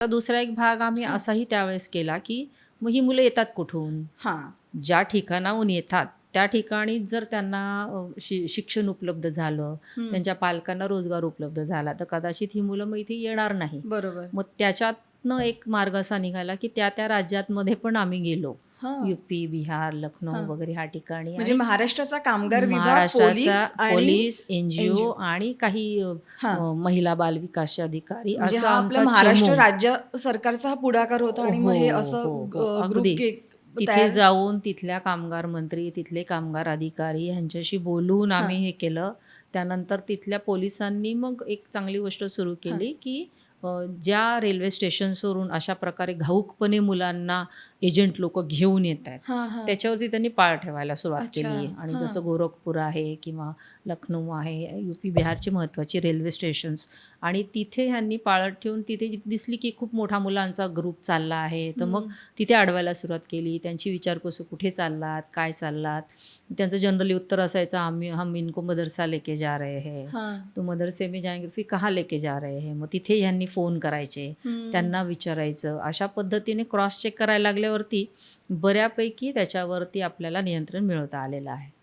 तर दुसरा एक भाग आम्ही असाही त्यावेळेस केला की मग ही मुलं येतात कुठून? हा. ज्या ठिकाणाहून येतात त्या ठिकाणी जर त्यांना शि शिक्षण उपलब्ध झालं त्यांच्या पालकांना रोजगार उपलब्ध झाला तर कदाचित ही मुलं मग इथे येणार नाही. बरोबर. मग त्याच्यातनं एक मार्ग असा निघाला की त्या त्या राज्यातमध्ये पण आम्ही गेलो. युपी बिहार लखनौ. वगैरे ह्या ठिकाणी म्हणजे महाराष्ट्राचा कामगार विभाग महाराष्ट्राचा पोलीस एनजीओ. आणि काही महिला बाल विकासचे अधिकारी म्हणजे असा महाराष्ट्र. राज्य सरकारचा हा पुढाकार होता आणि मग हे हो, असं हो, ग- हो, अगदी. तिथे जाऊन तिथल्या कामगार मंत्री तिथले कामगार अधिकारी ह्यांच्याशी बोलून आम्ही हे केलं त्यानंतर तिथल्या पोलिसांनी मग एक चांगली गोष्ट सुरू केली की ज्या रेल्वे स्टेशन्सवरून अशा प्रकारे घाऊकपणे मुलांना एजंट लोक घेऊन येत आहेत. त्याच्यावरती त्यांनी पाळ ठेवायला सुरुवात केली. आणि हां. जसं गोरखपूर आहे किंवा लखनौ आहे युपी बिहारची महत्त्वाची रेल्वे स्टेशन्स. आणि तिथे ह्यांनी पाळत ठेवून तिथे दिसली की खूप मोठा मुलांचा ग्रुप चालला आहे तर मग तिथे अडवायला सुरुवात केली. त्यांची विचारपूस कुठे चाललात काय चाललात? त्यांचं जनरली उत्तर असायचं आम्ही हम इनको मदरसा लेके जा रहे हैं. हा. तो मदरसे में जाएंगे फिर कहाँ लेके जा रहे हैं? मग तिथे ह्यांनी फोन करायचे. त्यांना विचारायचं अशा पद्धतीने क्रॉस चेक करायला लागल्यावरती बऱ्यापैकी त्याच्यावरती आपल्याला नियंत्रण मिळवता आलेलं आहे